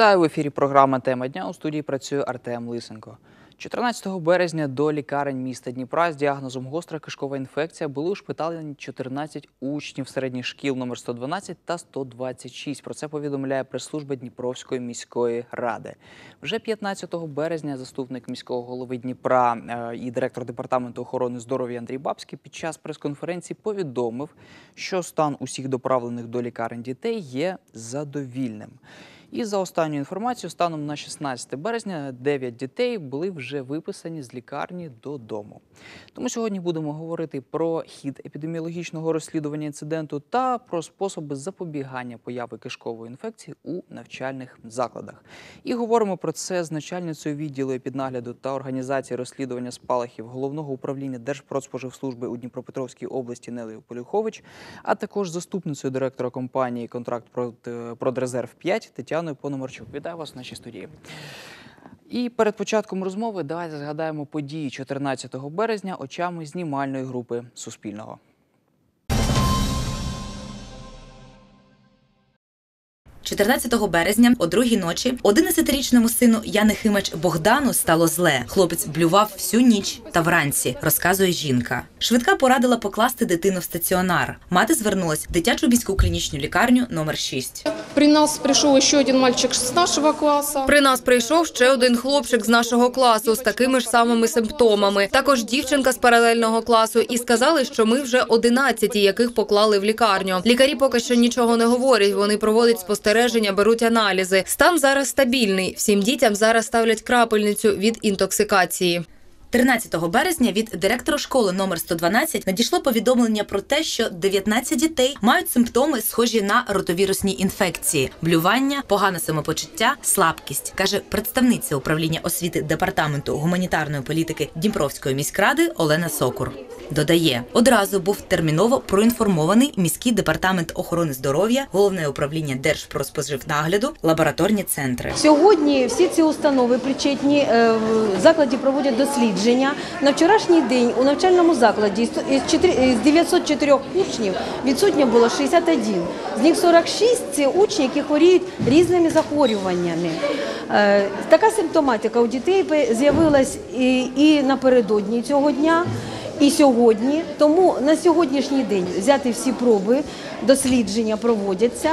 Вітаю в ефірі. Програма Тема дня. У студії працює Артем Лисенко. 14 березня до лікарень міста Дніпра з діагнозом гостра кишкова інфекція були ушпиталені 14 учнів середніх шкіл номер 112 та 126. Про це повідомляє прес-служба Дніпровської міської ради. Вже 15 березня заступник міського голови Дніпра е, і директор департаменту охорони здоров'я Андрій Бабський під час прес-конференції повідомив, що стан усіх доправлених до лікарень дітей є задовільним. І за останньою інформацією, станом на 16 березня 9 дітей були вже виписані з лікарні додому. Тому сьогодні будемо говорити про хід епідеміологічного розслідування інциденту та про способи запобігання появи кишкової інфекції у навчальних закладах. І говоримо про це з начальницею відділу епіднагляду та організації розслідування спалахів головного управління Держпродспоживслужби у Дніпропетровській області Нелею Полюхович, а також заступницею директора компанії Контракт Прод- Продрезерв 5 Тетяною Пономарчук. Вітаю вас в нашій студії. І перед початком розмови давайте згадаємо події 14 березня очами знімальної групи Суспільного. – 14 березня о другій ночі 11-річному сину Яни Химач Богдану стало зле. Хлопець блював всю ніч та вранці, розказує жінка. Швидка порадила покласти дитину в стаціонар. Мати звернулась в дитячу міську клінічну лікарню номер 6. При нас пришел еще один мальчик с нашего класса. При нас прийшов ще один хлопчик з нашого класу з такими ж самими симптомами. Також дівчинка з паралельного класу, і сказали, що ми вже 11, яких поклали в лікарню. Лікарі поки що нічого не говорять. Вони проводять спостереження, беруть аналізи. Стан зараз стабільний. Всім дітям зараз ставлять крапельницю від інтоксикації. 13 березня від директора школи номер 112 надійшло повідомлення про те, що 19 дітей мають симптоми, схожі на ротовірусні інфекції: блювання, погане самопочуття, слабкість, каже представниця управління освіти департаменту гуманітарної політики Дніпровської міськради Олена Сокур. Додає, одразу був терміново проінформований міський департамент охорони здоров'я, головне управління Держпродспоживнагляду, лабораторні центри. Сьогодні всі ці установи причетні е, в закладі проводять дослідження. На вчорашній день у навчальному закладі з 904 учнів відсутньо було 61. З них 46 – це учні, які хворіють різними захворюваннями. Е, Така симптоматика у дітей з'явилась і напередодні цього дня. І сьогодні, тому на сьогоднішній день взяти всі проби, дослідження проводяться.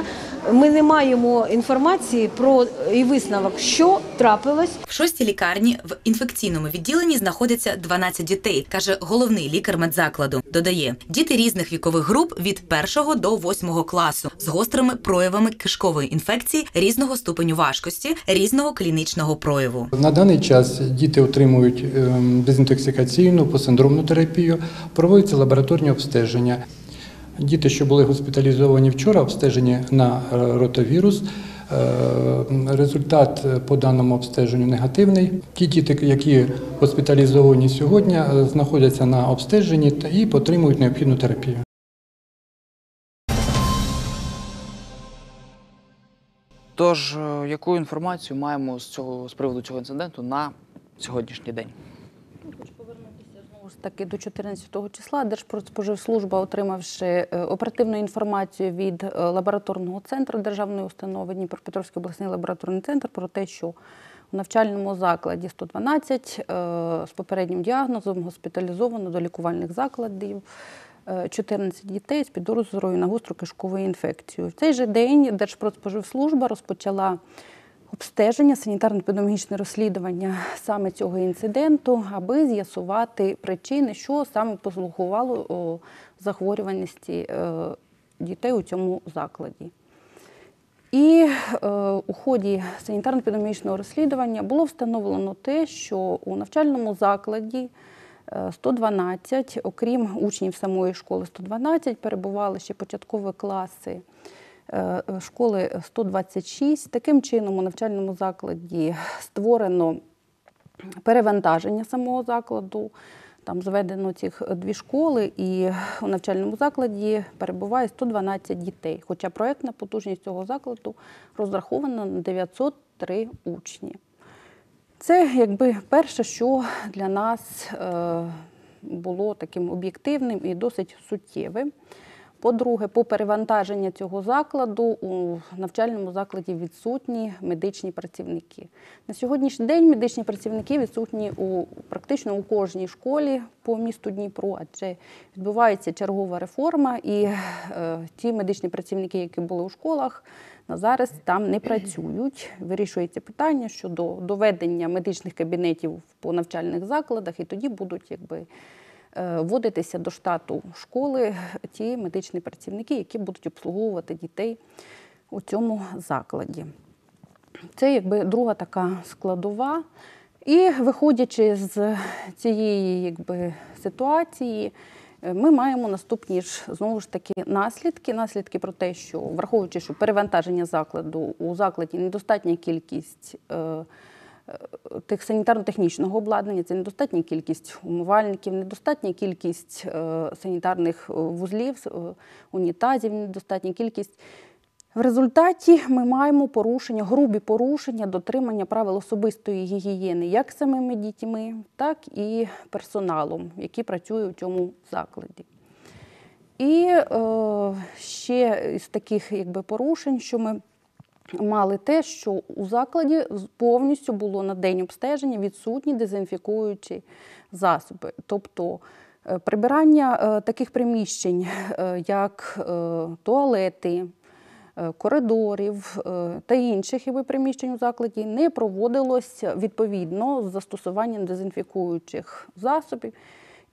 Ми не маємо інформації про і висновок, що трапилось В шостій лікарні в інфекційному відділенні знаходяться 12 дітей, каже головний лікар медзакладу. Додає, діти різних вікових груп від 1 до 8 класу з гострими проявами кишкової інфекції різного ступеню важкості, різного клінічного прояву. На даний час діти отримують ем, дезінтоксикаційну посиндромну терапію, проводяться лабораторні обстеження. Діти, що були госпіталізовані вчора, обстежені на е, ротавірус. Е, Результат е, по даному обстеженню негативний. Ті діти, які госпіталізовані сьогодні, знаходяться на обстеженні і отримують необхідну терапію. Тож, яку інформацію маємо з цього з приводу цього інциденту на сьогоднішній день? Знову ж таки, до 14-го числа Держпродспоживслужба, отримавши е, оперативну інформацію від е, лабораторного центру державної установи Дніпропетровський обласний лабораторний центр про те, що у навчальному закладі 112 е, з попереднім діагнозом госпіталізовано до лікувальних закладів. е, 14 дітей з підозрою на гостру кишкову інфекцію. В цей же день Держпродспоживслужба розпочала обстеження, санітарно-епідеміологічне розслідування саме цього інциденту, аби з'ясувати причини, що саме послугувало захворюваності е, дітей у цьому закладі. І е, у ході санітарно-епідеміологічного розслідування було встановлено те, що у навчальному закладі е, 112, окрім учнів самої школи 112, перебували ще початкові класи е, школи 126. Таким чином, у навчальному закладі створено перевантаження самого закладу. Там зведено цих дві школи, і у навчальному закладі перебуває 112 дітей. Хоча проєктна потужність цього закладу розрахована на 903 учні. Це якби перше, що для нас е, було таким об'єктивним і досить суттєвим. По-друге, по перевантаженню цього закладу у навчальному закладі відсутні медичні працівники. На сьогоднішній день медичні працівники відсутні у практично у кожній школі по місту Дніпро, адже відбувається чергова реформа, і е, ті медичні працівники, які були у школах, на зараз там не працюють. Вирішується питання щодо доведення медичних кабінетів по навчальних закладах, і тоді будуть якби. Е, Вводитися до штату школи ті медичні працівники, які будуть обслуговувати дітей у цьому закладі. Це якби друга така складова. І виходячи з цієї якби, ситуації, е, ми маємо наступні ж знову ж таки наслідки. Наслідки про те, що враховуючи, що перевантаження закладу у закладі недостатня кількість. е, санітарно-технічного обладнання, це недостатня кількість умивальників, недостатня кількість е, санітарних е, вузлів, е, унітазів, недостатня кількість. В результаті ми маємо порушення, грубі порушення дотримання правил особистої гігієни як самими дітьми, так і персоналом, який працює у цьому закладі. І е, ще з таких якби, порушень, що ми мали те, що у закладі повністю було на день обстеження відсутні дезінфікуючі засоби. Тобто е, прибирання е, таких приміщень, е, як туалети, коридорів та інших приміщень у закладі не проводилось відповідно з застосуванням дезінфікуючих засобів.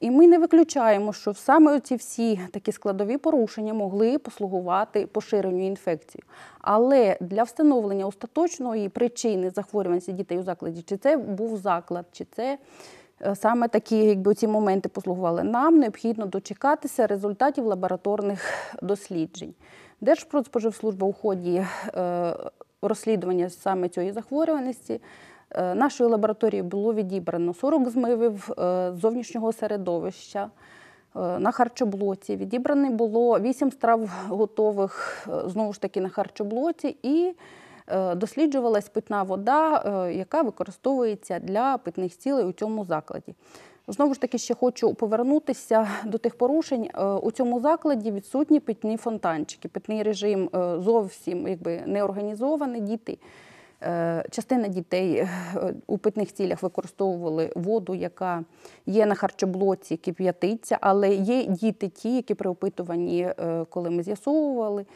І ми не виключаємо, що саме ці всі такі складові порушення могли послугувати поширенню інфекції. Але для встановлення остаточної причини захворюваності дітей у закладі, чи це був заклад, чи це е, саме такі, якби ці моменти послугували нам, необхідно дочекатися результатів лабораторних досліджень. Держпродспоживслужба у ході е, розслідування саме цієї захворюваності е, нашою лабораторією було відібрано 40 змивів е, зовнішнього середовища. е, На харчоблоці відібрано було 8 страв готових знову ж таки на харчоблоці, і досліджувалась питна вода, яка використовується для питних цілей у цьому закладі. Знову ж таки, ще хочу повернутися до тих порушень. У цьому закладі відсутні питні фонтанчики. Питний режим зовсім якби не організований. Діти Частина дітей е, у питних цілях використовували воду, яка є на харчоблоці, кип'ятиться, але є діти ті, які при опитуванні, е, коли ми з'ясовували,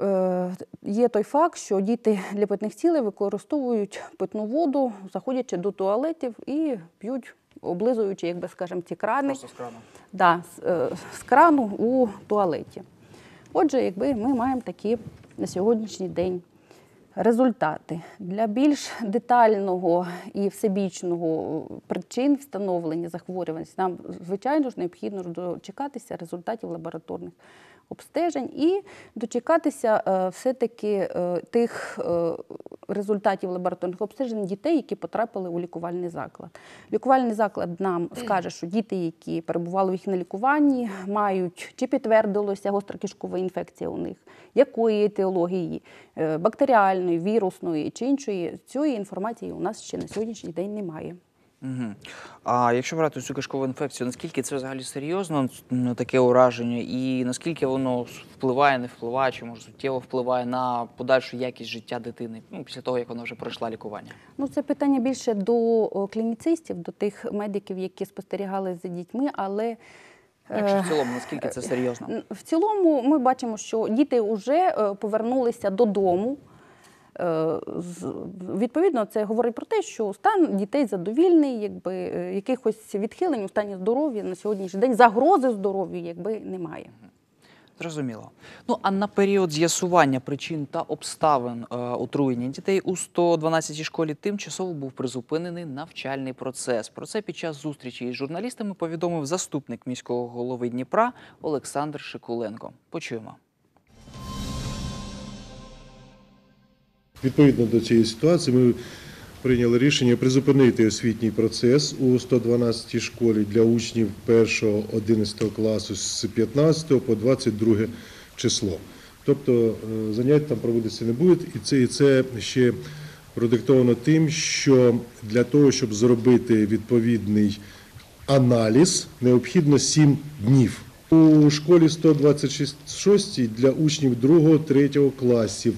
е, є той факт, що діти для питних цілей використовують питну воду, заходячи до туалетів і п'ють, облизуючи, як би скажемо, ці крани Просто з крану. да, з, е, з крану у туалеті. Отже, якби ми маємо такі на сьогоднішній день результати. Для більш детального і всебічного причин встановлення захворюваності, нам, звичайно ж, необхідно дочекатися результатів лабораторних обстежень і дочекатися е, все-таки е, тих е, результатів лабораторних обстежень дітей, які потрапили у лікувальний заклад. Лікувальний заклад нам скаже, що діти, які перебували у їх на лікуванні, мають чи підтвердилося гостра кишкова інфекція у них, якої етіології, бактеріальної, вірусної чи іншої, цієї інформації у нас ще на сьогоднішній день немає. Угу. А якщо брати цю кишкову інфекцію, наскільки це взагалі серйозно м, таке ураження, і наскільки воно впливає, не впливає, чи може суттєво впливає на подальшу якість життя дитини ну, після того, як вона вже пройшла лікування? Ну, це питання більше до клініцистів, до тих медиків, які спостерігали за дітьми, але Ну, Якщо е, в цілому, наскільки це серйозно? В цілому ми бачимо, що діти вже е, повернулися додому. Е, Відповідно, це говорить про те, що стан дітей задовільний, якби е, якихось відхилень у стані здоров'я на сьогоднішній день, загрози здоров'ю якби немає. Зрозуміло. Ну а на період з'ясування причин та обставин е, отруєння дітей у 112-й школі тимчасово був призупинений навчальний процес. Про це під час зустрічі із журналістами повідомив заступник міського голови Дніпра Олександр Шикуленко. Почуємо. Відповідно до цієї ситуації ми прийняли рішення призупинити освітній процес у 112 школі для учнів 1-11 класу з 15 по 22 число. Тобто е, занять там проводитися не будуть, і це, і це ще продиктовано тим, що для того, щоб зробити відповідний аналіз, необхідно 7 днів. У школі 126 для учнів 2-3 класів,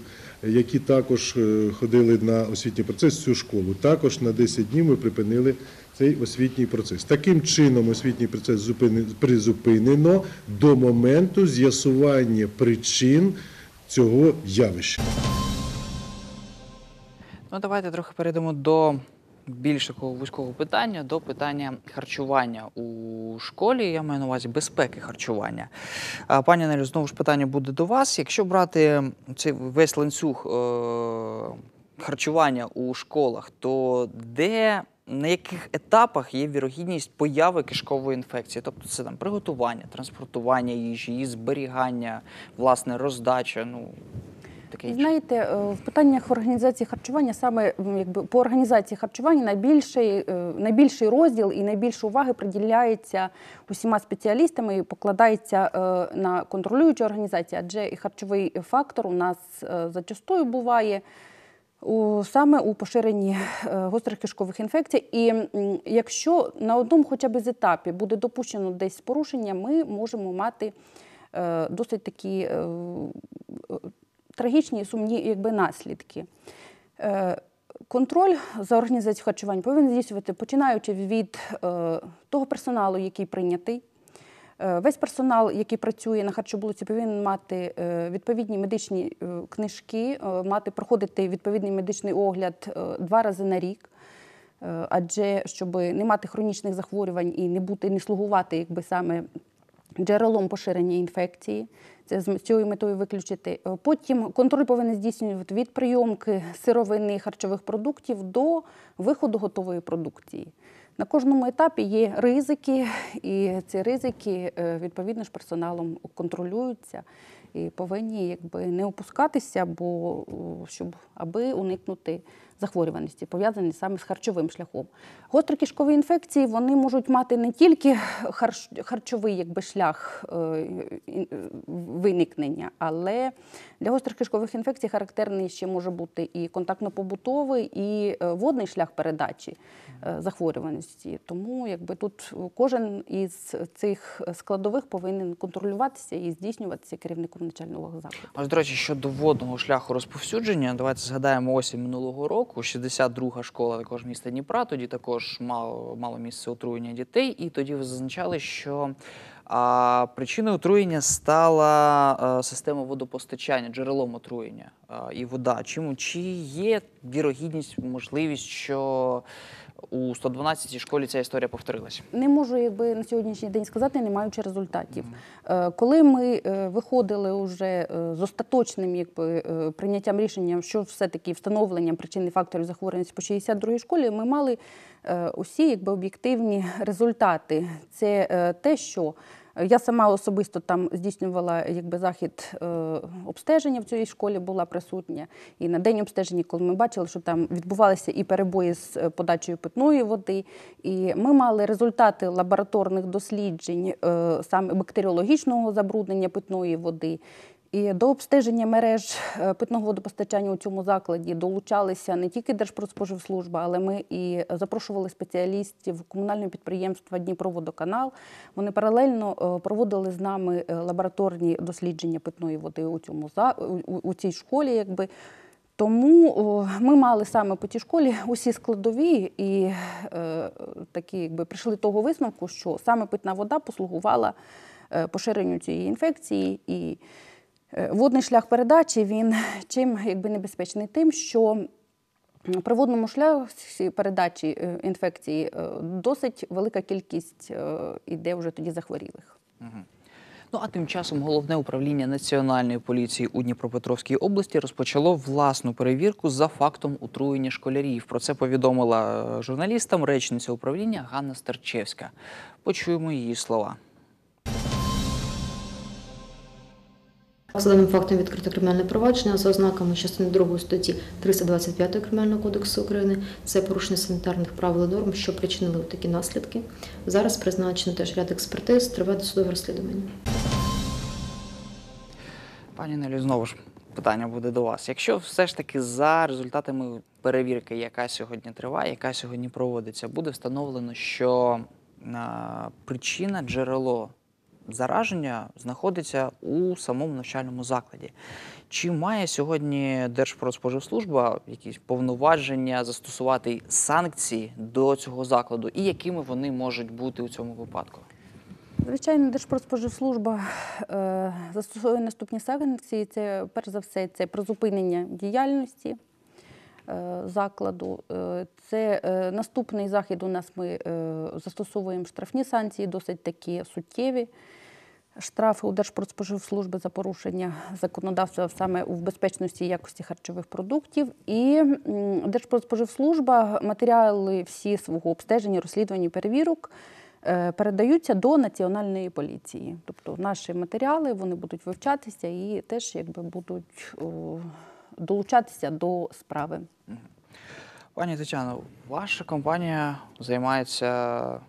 які також е, ходили на освітній процес цю школу. Також на 10 днів ми припинили цей освітній процес. Таким чином освітній процес призупинено до моменту з'ясування причин цього явища. Ну, давайте трохи перейдемо до більш такого вузького питання, до питання харчування у школі. Я маю на увазі безпеки харчування. Пані Нелю, знову ж питання буде до вас. Якщо брати цей весь ланцюг е- харчування у школах, то де на яких етапах є вірогідність появи кишкової інфекції? Тобто це там приготування, транспортування їжі, зберігання, власне, роздача, ну таке. Знаєте, е, в питаннях організації харчування саме якби по організації харчування найбільший, е, найбільший розділ і найбільше уваги приділяється усіма спеціалістами і покладається е, на контролюючі організації, адже і харчовий фактор у нас зачастую буває. У, саме у поширенні гострих кишкових інфекцій. І якщо на одному хоча б з етапі буде допущено десь порушення, ми можемо мати е, досить такі е, трагічні і сумні якби, наслідки. Е, Контроль за організацією харчування повинен здійснювати, починаючи від е, того персоналу, який прийнятий. Е, Весь персонал, який працює на харчоблоці, повинен мати відповідні медичні книжки, мати проходити відповідний медичний огляд два рази на рік. Адже щоб не мати хронічних захворювань і не бути, не слугувати якби саме джерелом поширення інфекції. Це з цією метою виключити. Е, Потім контроль повинен здійснювати від прийомки сировини харчових продуктів до виходу готової продукції. На кожному етапі є ризики, і ці ризики е, відповідно ж персоналом контролюються і повинні якби не опускатися, бо щоб аби уникнути захворюваності, пов'язані саме з харчовим шляхом. Гострі кишкові інфекції вони можуть мати не тільки харч- харчовий якби, шлях е, е, виникнення, але для гострих кишкових інфекцій характерний ще може бути і контактно-побутовий, і е, водний шлях передачі е, захворюваності. Тому якби тут кожен із цих складових повинен контролюватися і здійснюватися керівником начального закладу. Ось, до речі, щодо водного шляху розповсюдження, давайте згадаємо осінь минулого року. 62-га школа також міста Дніпра. Тоді також мало, мало місце отруєння дітей, і тоді ви зазначали, що а, причиною отруєння стала система водопостачання, джерелом отруєння і вода. Чому чи є вірогідність, можливість, що у 112-й школі ця історія повторилася? Не можу якби на сьогоднішній день сказати, не маючи результатів. Е, Коли ми е, виходили вже е, з остаточним якби, е, прийняттям рішення, що все-таки встановленням причин і факторів захворюваності по 62-й школі, ми мали е, усі якби, об'єктивні результати. Це е, те, що я сама особисто там здійснювала якби, захід е, обстеження в цій школі, була присутня. І на день обстеження, коли ми бачили, що там відбувалися і перебої з е, подачею питної води, і ми мали результати лабораторних досліджень е, саме бактеріологічного забруднення питної води. І до обстеження мереж е, питного водопостачання у цьому закладі долучалися не тільки Держпродспоживслужба, але ми і запрошували спеціалістів комунального підприємства Дніпроводоканал. Вони паралельно е, проводили з нами е, лабораторні дослідження питної води у цьому у, цій школі, якби. Тому ми мали саме по тій школі усі складові і е, такі, якби прийшли того висновку, що саме питна вода послугувала поширенню цієї інфекції. І водний шлях передачі він чим якби небезпечний тим, що при водному шляхі передачі е, інфекції е, досить велика кількість е, іде вже тоді захворілих. Ну а тим часом головне управління національної поліції у Дніпропетровській області розпочало власну перевірку за фактом отруєння школярів. Про це повідомила е, журналістам речниця управління Ганна Старчевська. Почуємо її слова. За даним фактом відкрито кримінальне провадження за ознаками частини 2 статті 325 Кримінального кодексу України. Це порушення санітарних правил і норм, що причинили такі наслідки. Зараз призначено теж ряд експертиз, триває досудове розслідування. Пані Нелю, знову ж питання буде до вас. Якщо все ж таки за результатами перевірки, яка сьогодні триває, яка сьогодні проводиться, буде встановлено, що причина джерело зараження знаходиться у самому навчальному закладі. Чи має сьогодні Держпродспоживслужба якісь повноваження застосувати санкції до цього закладу, і якими вони можуть бути у цьому випадку? Звичайно, Держпродспоживслужба е, застосовує наступні санкції. Це перш за все це призупинення діяльності закладу. Е, Це е, наступний захід. У нас ми е, застосовуємо штрафні санкції, досить такі суттєві. Штрафи у Держпродспоживслужби за порушення законодавства саме у безпечності і якості харчових продуктів. І Держпродспоживслужба матеріали всі свого обстеження, розслідування перевірок е, передаються до національної поліції. Тобто наші матеріали вони будуть вивчатися і теж якби будуть долучатися до справи. Пані Тетяно, ваша компанія займається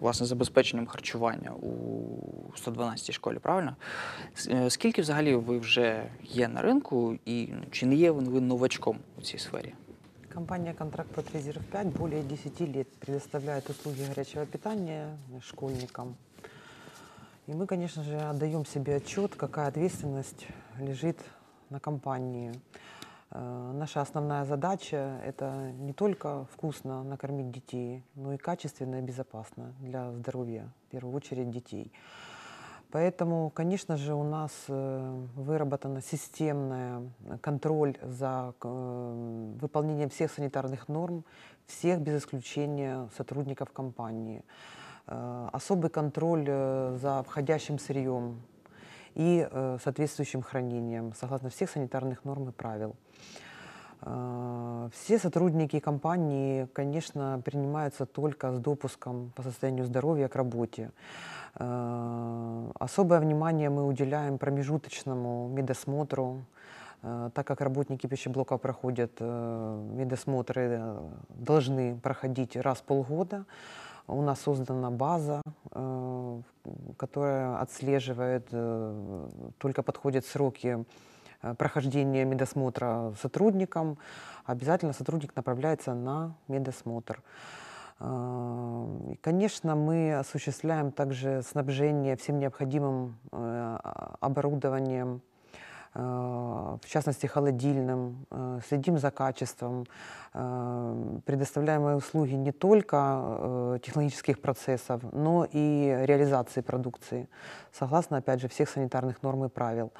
власне забезпеченням харчування у 112-й школі, правильно? Е, Скільки взагалі ви вже є на ринку, і ну, чи не є ви новачком у цій сфері? Компания «Контракт под резерв 5» более 10 лет предоставляет услуги горячего питания школьникам. И мы, конечно же, отдаем себе отчет, какая ответственность лежит на компании. Э, Наша основная задача – это не только вкусно накормить детей, но и качественно и безопасно для здоровья, в первую очередь, детей. Поэтому, конечно же, у нас э, выработана системная э, контроль за выполнением всех санитарных норм, всех без исключения сотрудников компании. Особый контроль за входящим сырьем и э, соответствующим хранением, согласно всех санитарных норм и правил. Э, Все сотрудники компании, конечно, принимаются только с допуском по состоянию здоровья к работе. Э, Особое внимание мы уделяем промежуточному медосмотру, э, так как работники пищеблока проходят э, медосмотры, э, должны проходить раз в полгода. У нас создана база, э, которая отслеживает, э, только подходят сроки э, прохождения медосмотра сотрудникам, обязательно сотрудник направляется на медосмотр. Конечно, мы осуществляем также снабжение всем необходимым оборудованием, в частности холодильным, э, следим за качеством, э, предоставляемые услуги не только э, технологических процессов, но и реализации продукции, согласно, опять же, всех санитарных норм и правил.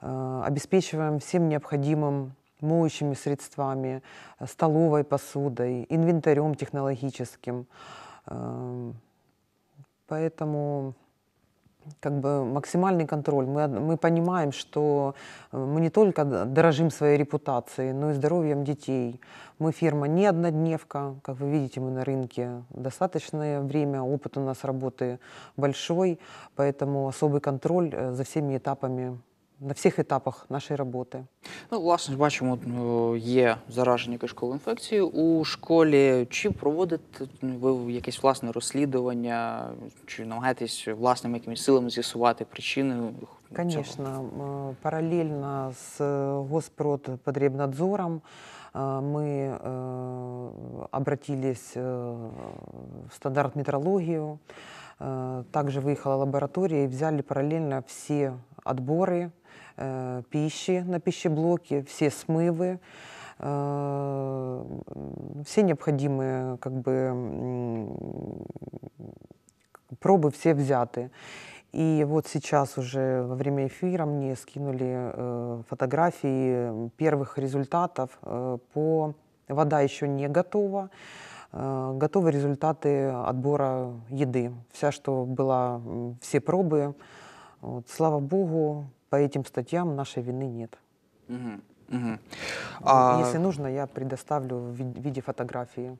Э, Обеспечиваем всем необходимым моющими средствами, э, столовой посудой, инвентарем технологическим. Эм, Поэтому как бы максимальный контроль. Мы, мы понимаем, что э, мы не только дорожим своей репутацией, но и здоровьем детей. Мы фирма не однодневка, как вы видите, мы на рынке достаточное время, опыт у нас работы большой, поэтому особый контроль э, за всеми этапами, на всех этапах нашей работы. Ну, власне, бачимо, е, є зараження кишковою інфекцією у школі. Чи проводите ви якесь власне розслідування, чи намагаєтесь власними якимись силами з'ясувати причини? цього? Конечно, э, параллельно с э, Госпродпотребнадзором э, мы э, обратились э, в стандарт метрологию, э, также выехала лаборатория и взяли параллельно все отборы э, пищи на пищеблоке, все смывы, э, все необходимые как бы пробы все взяты. И вот сейчас уже во время эфира мне скинули э, фотографии первых результатов по... Вода еще не готова. Готовы результаты отбора еды. Вся, что была, все пробы. Вот, слава богу, по этим статьям нашей вины нет. Мгм, мгм. Вот, А, Если нужно, я предоставлю в ви- виде фотографии.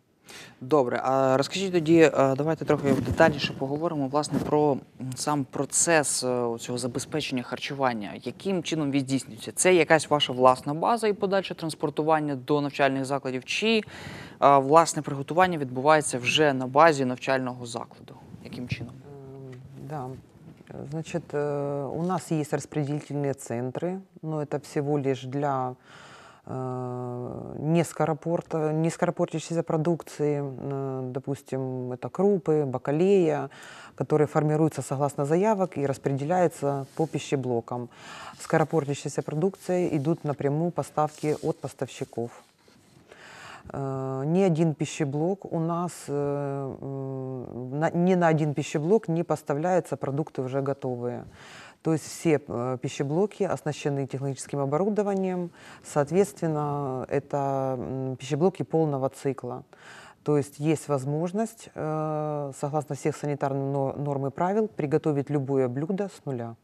Добре, а розкажіть тоді, е, давайте трохи детальніше поговоримо власне про м, сам процес е, цього забезпечення харчування. Яким чином він здійснюється? Це якась ваша власна база і подальше транспортування до навчальних закладів, чи е, власне приготування відбувається вже на базі навчального закладу? Яким чином? Эм, Да. Э, Значит, э, у нас есть распределительные центры, но это всего лишь для э, нескоропорта, нескоропортящейся продукции, э, допустим, это крупы, бакалея, которые формируются согласно заявок и распределяются по пищеблокам. Скоропортящейся продукцией идут напрямую поставки от поставщиков. Э, Ни один пищеблок у нас, э, ни на один пищеблок не поставляются продукты уже готовые. То есть все э, пищеблоки оснащены технологическим оборудованием, соответственно, это пищеблоки полного цикла. То есть есть возможность, согласно всех санитарных но- норм и правил, приготовить любое блюдо с нуля.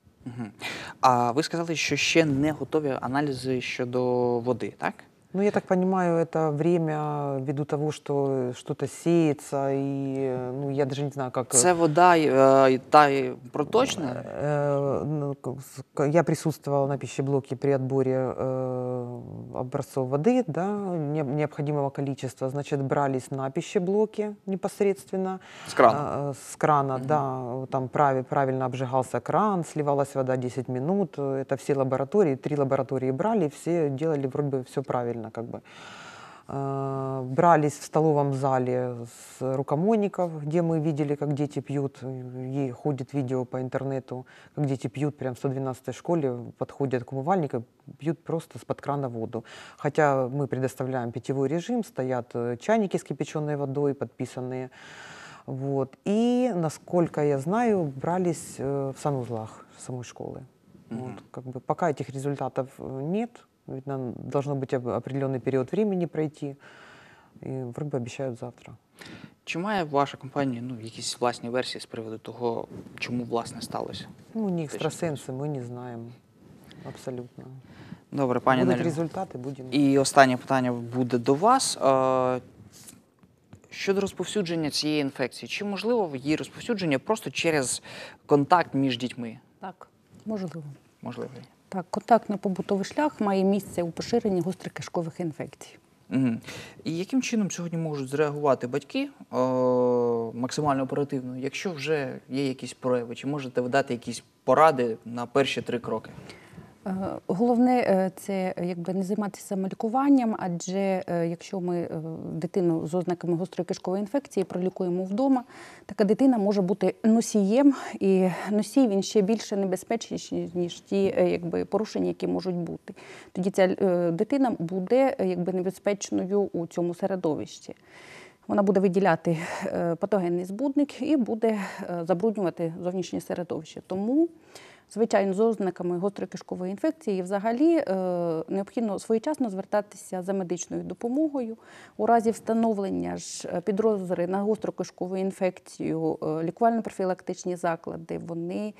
А ви сказали, що ще не готові аналізи щодо води, так? Ну, я так понимаю, это время ввиду того, что что-то сеется, и э, ну, я даже не знаю, как... Це вода е, та й проточна? Э, ну, к- с- к- Я присутствовала на пищеблоке при отборе э, образцов воды, да, не- необходимого количества. Значит, брались на пищеблоке непосредственно. З крану. А, э, С крана, да. Там прави- правильно обжигался кран, сливалась вода 10 минут. Э, Это все лаборатории, три лаборатории брали, все делали вроде бы все правильно, Как бы. Э, Брались в столовом зале с рукомойников, где мы видели, как дети пьют. И ходит видео по интернету, как дети пьют прям в 112 школе, подходят к умывальнику, пьют просто с-под крана воду. Хотя мы предоставляем питьевой режим, стоят э, чайники с кипяченой водой, подписанные. Вот. И, насколько я знаю, брались э, в санузлах самой школы. Вот, как бы пока этих результатов э, нет, видно, должно быть об- определенный период времени пройти. И вроде бы обещают завтра. Чи має ваша компанія ну, якісь власні версії з приводу того, чому власне сталося? Ну, не что экстрасенсы, мы не знаем. Абсолютно. Добре, пані Будут Нелі. результаты, будем. І останнє питання буде до вас. Е, Щодо розповсюдження цієї інфекції, чи можливо її розповсюдження просто через контакт між дітьми? Так, можливо. Можливо. Так, контактно-побутовий шлях має місце у поширенні гострих кишкових інфекцій. Угу. І яким чином сьогодні можуть зреагувати батьки о, максимально оперативно, якщо вже є якісь прояви? Чи можете ви дати якісь поради на перші три кроки? Е, Головне е, це якби не займатися самолікуванням, адже е, якщо ми дитину з ознаками гострої кишкової інфекції пролікуємо вдома, така дитина може бути носієм, і носій він ще більше небезпечніший, ніж ті якби, порушення, які можуть бути. Тоді ця дитина буде якби, небезпечною у цьому середовищі. Вона буде виділяти патогенний збудник і буде забруднювати зовнішнє середовище. Тому, звичайно, з ознаками гострокишкової інфекції І взагалі е, необхідно своєчасно звертатися за медичною допомогою. У разі встановлення ж е, підозри на гострокишкову інфекцію е, лікувально-профілактичні заклади вони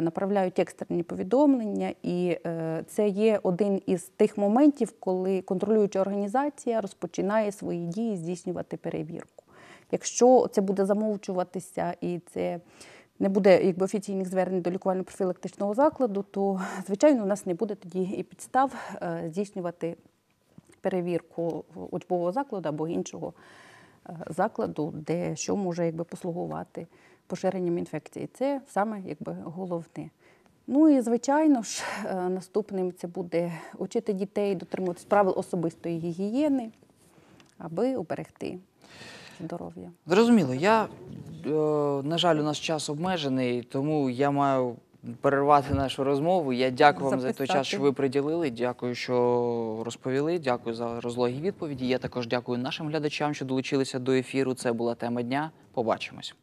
направляють екстрені повідомлення, і це є один із тих моментів, коли контролююча організація розпочинає свої дії здійснювати перевірку. Якщо це буде замовчуватися і це не буде якби, офіційних звернень до лікувально-профілактичного закладу, то звичайно у нас не буде тоді і підстав е, здійснювати перевірку учбового закладу або іншого е, закладу, де що може якби, послугувати поширенням інфекції. Це саме якби, головне. Ну і звичайно ж, е, наступним це буде учити дітей дотримуватись правил особистої гігієни, аби уберегти здоров'я. Зрозуміло, я, на жаль, у нас час обмежений, тому я маю перервати нашу розмову. Я дякую вам за той час, що ви приділили. Дякую, що розповіли. Дякую за розлогі відповіді. Я також дякую нашим глядачам, що долучилися до ефіру. Це була тема дня. Побачимось.